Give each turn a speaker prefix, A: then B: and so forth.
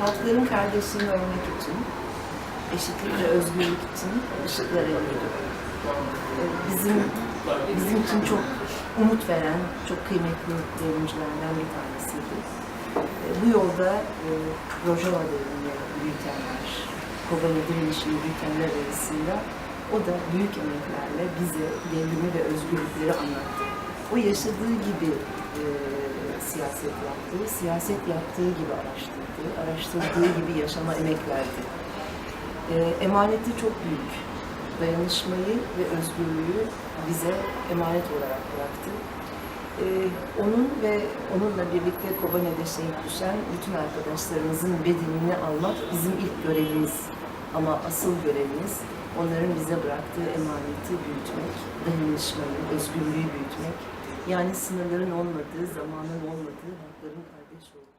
A: halkların kardeşliğini örmek için, eşitlik ve özgürlük için ışıklara yürüdü. Ee, Bizim, bizim için çok umut veren, çok kıymetli devrimcilerden bir tanesiydi. Ee, Bu yolda e, Rojava devrimini yürütenler, Kobani direnişini yürütenler arasında o da büyük emeklerle bize devrimi ve özgürlükleri anlattı. O yaşadığı gibi e, siyaset yaptı, siyaset yaptığı gibi araştırdı, araştırdığı gibi yaşama emek verdi. E, emaneti çok büyük. Dayanışmayı ve özgürlüğü bize emanet olarak bıraktı. E, onun ve onunla birlikte Kobane'de şehit düşen bütün arkadaşlarımızın bedenini almak bizim ilk görevimiz. Ama asıl görevimiz onların bize bıraktığı emaneti büyütmek, dayanışmayı, özgürlüğü büyütmek. Yani sınırların olmadığı, zamanın olmadığı, halkların kardeş olduğu.